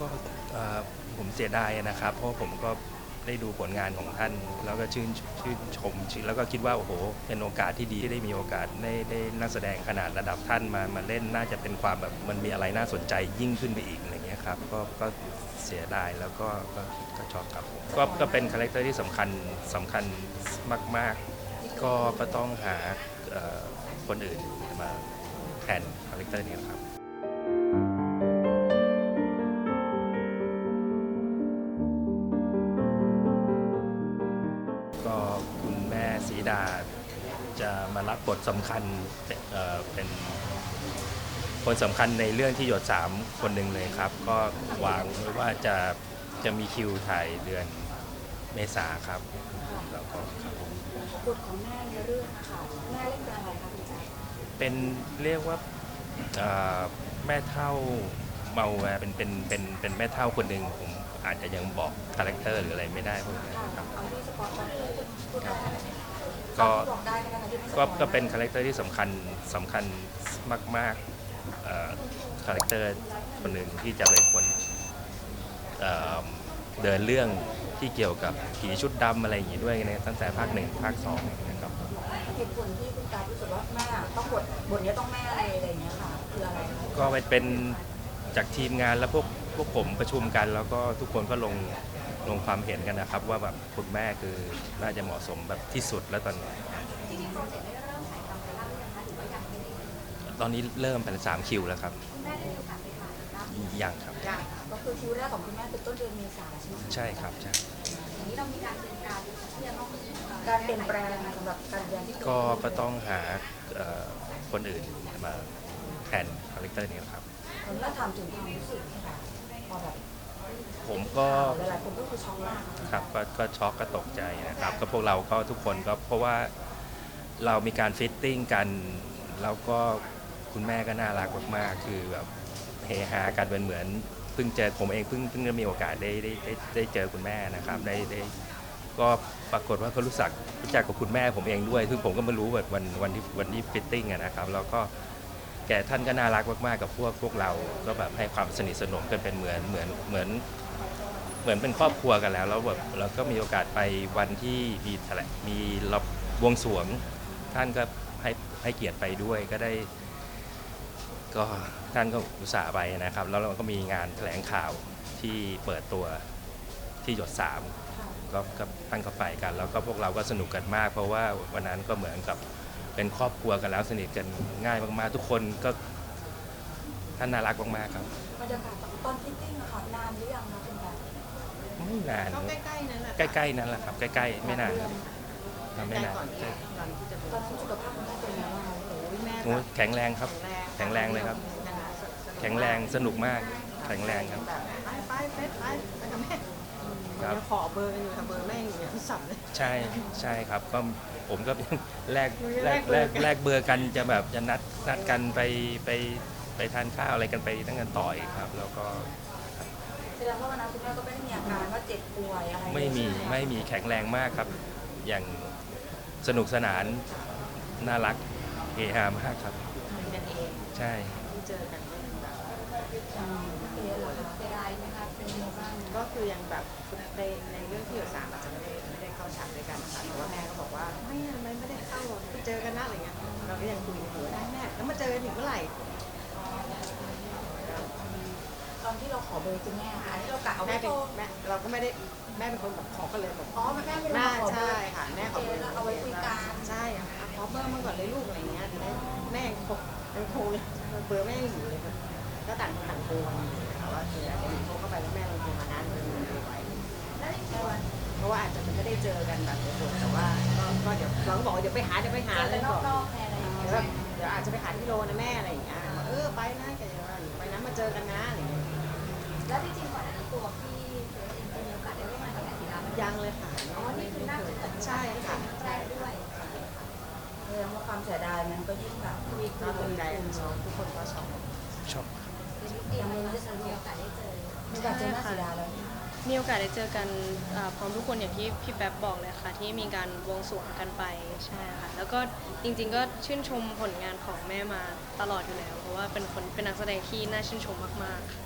ก็เอ่อผมเสียดายนะครับ เพราะผมก็ได้ดูผลงานของท่าน แล้วก็ชื่นชื่นชมชื่นแล้วก็คิดว่าโอ้โหเป็นโอกาสที่ดีที่ได้มีโอกาสได้ได้นักแสดงขนาดระดับท่านมามาเล่นน่าจะเป็นความแบบมันมีอะไรน่าสนใจยิ่งขึ้นไปอีกอะไรเงี้ยครับก็ก็เสียดายแล้วก็ก็ก็ชอบครับผมก็ก็เป็นคาแรคเตอร์ที่สำคัญสำคัญมาก ๆ ก็ก็ต้องหาเอ่อคนอื่นมาแทนคาแรคเตอร์นี้ครับ สำคัญเอ่อเป็นคนสำคัญในเรื่องที่หยดสามคนหนึ่งเลยครับ ก็วางไว้ว่าจะจะมีคิวถ่ายเดือนเมษาครับแล้วก็ครับผมบทของแม่ในเรื่องนะคะแม่เล่นเป็นอะไรคะคุณแจ๊คเป็นเรียกว่าเอ่อแม่เท่าเมาแวร์เป็นเป็นเป็นเป็นแม่เท่าคนหนึ่งผมอาจจะยังบอกคาแรคเตอร์หรืออะไรไม่ได้พวกนี้ค่ะครับเอาที่สปอร์ตได้เลยพูดได้ไหมก็บอ กได้ไหมคะที่ไม่สปก็อยก็เป็นคาแรคเตอร์ที่สำคัญสำคัญมากๆเอ่อคาแรคเตอร์คนหนึ่งที่จะเป็นคนเอ่อเดินเรื่องที่เกี่ยวกับผีชุดดำอะไรอย่างนี้ด้วยในตั้งแต่ภาคหนึ่งภาคสองนะครับ เหตุผลที่คุณตารู้สึกว่าแม่ต้องบทบทนี้ต้องแม่อะไรอะไรอย่างเงี้ยค่ะคืออะไรคะก็เป็นจากทีมงานแล้วพวกพวกผมประชุมกัน แล้วก็ทุกคนก็ลงลงความเห็นกันนะครับ ว่าแบบคุณแม่คือน่าจะเหมาะสมแบบที่สุดแล้วตอนนี้จ ริงๆโปรเจกต์ได้เริ่มถ่ายทำไปแล้วหรือยังคะหรือว่ายังไม่ได้ตอนนี้เริ่มเป็นสามคิวแล้วครับคุณแม่ได้มีโอกาสไปถ่ายบ้างยังครับ ยังก็คือคิวแรกของคุณแม่คือต้นเดือนเมษาใช่ไหมคะใช่ครับใช่อย่างนี้เรามีการเตรียมการที่จะต้องการเปลี่ยนแปลงสำหรับการเรียนที่ก็ก็ต้องหาเอ่อคนอื่นมาแทนคาแรคเตอร์นี้ครับ ผมก็ถามถึงความรู้สึกค่ะพอแบบผมก็หลายๆคนก็คือช็อกมาก ครับก็ก็ช็อกก็ตกใจนะครับ ก็พวกเราก็ทุกคนก็เพราะว่า เรามีการฟิตติ้งกันแล้วก็คุณแม่ก็น่ารักมากๆ คือแบบเฮฮากันเป็นเหมือนเพิ่งเจอผมเองเพิ่งเพิ่งได้มีโอกาสได้ได้ได้ได้เจอคุณแม่นะครับได้ได้ก็ปรากฏว่าเขารู้จักรู้จักกับคุณแม่ผมเองด้วยซึ่งผมก็ไม่รู้แบบวันวันที่วันที่ฟิตติ้งอะนะครับ แล้วก็แกท่านก็น่ารักมากๆกับพวกพวกเรา ก็แบบให้ความสนิทสนมกันเป็นเหมือนเหมือนเหมือน เหมือนเป็นครอบครัวกันแล้วแล้วแบบเราก็มีโอกาสไปวันที่มีแถลงมีรับบวงสรวง ท่านก็ให้ให้เกียรติไปด้วยก็ได้ ก็ท่านก็อุตส่าห์ไปนะครับ แล้วเราก็มีงานแถลงข่าวที่เปิดตัวที่หยดสามก็ก็ท่านก็ไปกัน แล้วก็พวกเราก็สนุกกันมาก เพราะว่าวันนั้นก็เหมือนกับเป็นครอบครัวกันแล้วสนิทกันง่ายมากๆ ทุกคนก็ท่านน่ารักมากๆครับบรรยากาศตอนฟิตติ้งนะคะนานหรือยังคะคุณแบบไม่นานก็ใกล้ๆนั่นแหละใกล้ๆนั่นแหละครับ ใกล้ๆไม่นานครับ ใกล้ไม่นานก่อนที่ก่อนที่จะตอนนั้นสุขภาพคุณแม่เป็นยังไงบ้างคะโอ้ยแม่โอ้แบยบแข็งแรงครับ แข็งแรงเลยครับ แข็งแรงสนุกมาก แข็งแรงครับ แบบไปไปไปไปไปกับแม่ครับยังขอเบอร์กันอยู่ค่ะเบอร์แม่อยู่เนี่ยที่สั่นเลยใช่ใช่ครับก็ผมก็แลกแลแลกกแลเบอกร์กันแลกเบอร์กันจะแบบจะนัดนัดกันไปไปไปทานข้าวอะไรกันไปตั้งกันต่อยครับ แล้วก็แสดงว่าวันนั้นคุณแม่ก็ไม่ได้มีอาการว่าเจ็บป่วยอะไรไม่มีไม่มีแข็งแรงมากครับ อย่าง สนุกสนานน่ารักเฮฮามากครับเป็นกันเองใช่ ที่เจอกันก็ยังแบบอืมเสียเหรอคะเสียดายไหมคะเป็นยังไงบ้างก็คือยังแบบในในเรื่องที่อยู่สามอาจจะไม่ได้ไม่ได้เข้าฉากด้วยกันนะคะแต่ว่าแม่ก็บอกว่าไม่อะไม่ไม่ได้เข้าหรอกไปเจอกันนะอะไรเงี้ยเราก็ยังคุยกันอยู่ได้แม่แล้วมาเจอกันถึงเมื่อไหร่ ต อนที่เราขอเบอร์คุณแม่ค่ะที่เรากะเอาแม่ไว้เป็นโทรแม่เราก็ไม่ได้แม่เป็นคนแบบขอกันเลยแบบอ๋อแม่ไม่ได้แม่มาขอเบอใช่ร์ ค่ะแม่ขอเบอร์เอาไว้คุยกัน ใช่ค่ะอะขอเบอร์มาก่อนเลยลูกอะไรเงี้ยจะได้แม่ยังโทรยังโทรเลยเบอร์แม่ยังอยู่เลยค่ะก็ต่างคนต่างโทรกันแต่ว่าคืออาจจะมีโทรเข้าไปแล้วแม่เราโทรมานั้นเลยไว้ แล้วจริงๆวันเพราะว่าอาจจะไม่ได้เจอกันแบบโดยๆแต่ว่าก็ก็เดี๋ยวเราก็บอกว่าเดี๋ยวไปหาเดี๋ยวไปหาเจอเลกันยนบอกอกๆแทนอะไรอย่างเงี้ยเดี๋ยวเดี๋ยวอาจจะไปหาที่โลนะแม่อะไรอย่างเงี้ยบอกเออไปนะแกจะว่าไปนะมาเจอกันนะอะไรอย่างเงี้ย แล้วจริงๆก่อนอันนี้ตัวพี่เฟิร์สเองจะมีโอกาสได้ร่วมงานกับแอนดิลาไหมยังเลยค่ะอ๋อนี่คือน่าจะเกิดใช่ค่ะแรกด้วยแสดงว่าความเสียดายมันก็ยิ่งแบบทวีก็คูณตกใจช็อกทุกคนก็ช็อกชอบยังไม่ได้มีโอกาสได้เจอมีโอกาสเจอหน้าเสียดายแล้วมีโอกาสได้เจอกันอ่าพร้อมทุกคนอย่างที่พี่แป๊บบอกเลยค่ะ ที่มีการบวงสรวงกันไปใช่ค่ะแล้วก็จริงๆก็ชื่นชมผลงานของแม่มาตลอดอยู่แล้ว เพราะว่าเป็นคนเป็นนักแสดงที่น่าชื่นชมมากๆค่ะ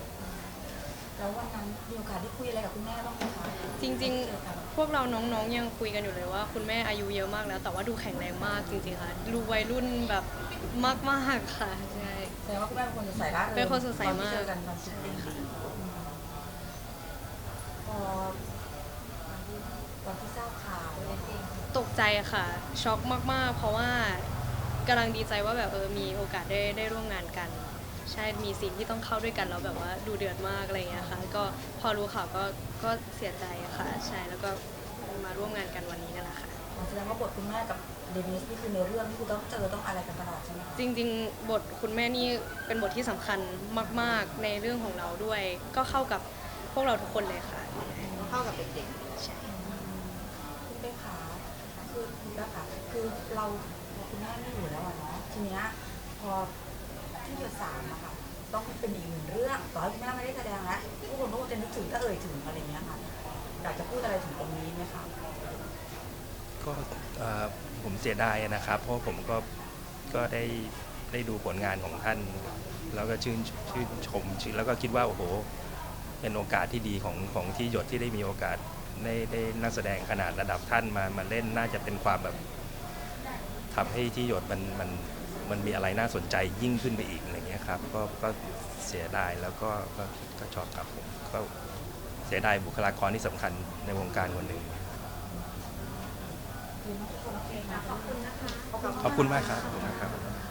แล้ววันนั้นมีโอกาสได้คุยอะไรกับคุณแม่บ้างไหมคะจริงเจอกันๆพวกเราน้องๆยังคุยกันอยู่เลยว่า คุณแม่อายุเยอะมากแล้ว แต่ว่าดูแข็งแรงมากจริงๆค่ะดูวัยรุ่นแบบมากๆค่ะใช่แสดงว่าคุณแม่เป็นคนสดใสร่าเริงเป็นคนสดใสมากตอนที่เจอกันตอนฟิตติ้งพอตอนที่ทราบข่าวตกใจค่ะ ช็อกมากๆ เพราะว่ากำลังดีใจว่าแบบเออมีโอกาสได้ได้ร่วมงานกันใช่มีสิ่งที่ต้องเข้าด้วยกันแล้วแบบว่าดูเดือดมากอะไรอย่างเงี้ยค่ะก็พอรู้ข่าวก็ก็เสียใจอะค่ะใช่แล้วก็มาร่วมงานกันวันนี้นั่นแหละค่ะ แสดงว่าบทคุณแม่กับเดนิสนี่คือในเรื่องนี่คือต้องเจอต้องอะไรกันตลอดใช่ไหมคะจริงๆ บทคุณแม่นี่เป็นบทที่สำคัญมาก ๆ ในเรื่องของเราด้วย ก็เข้ากับพวกเราทุกคนเลยค่ะ เข้ากับเด็กใช่ คุณเป้ขาคือคุณเป้ขาคือเราพอคุณแม่ไม่อยู่แล้วอะเนาะทีเนี้ยพอ ที่เดือนสามอะค่ะ ต้องเป็นอีกหนึ่งเรื่องต่อให้คุณแม่ไม่ได้แสดงแล้วทุกคนก็จะนึกถึงก็เอ่ยถึงอะไรเงี้ยค่ะอยากจะพูดอะไรถึงตรงนี้ไหมคะก็เอ่อผมเสียดายนะครับ เพราะผมก็ก็ได้ได้ดูผลงานของท่าน แล้วก็ชื่นชื่นชมชื่นแล้วก็คิดว่าโอ้โห เป็นโอกาสที่ดีของของที่หยดที่ได้มีโอกาสได้ได้นักแสดงขนาดระดับท่านมามาเล่นน่าจะเป็นความแบบทำให้ที่หยดมันมัน มันมีอะไรน่าสนใจยิ่งขึ้นไปอีกอะไรเงี้ยครับก็ก็เสียดายแล้วก็ก็ก็ชอบครับผมก็เสียดายบุคลากรที่สำคัญในวงการคนหนึ่งคือน้องทุกคนโอเคนะขอบคุณนะคะขอบคุณมากครับขอบคุณมากครับ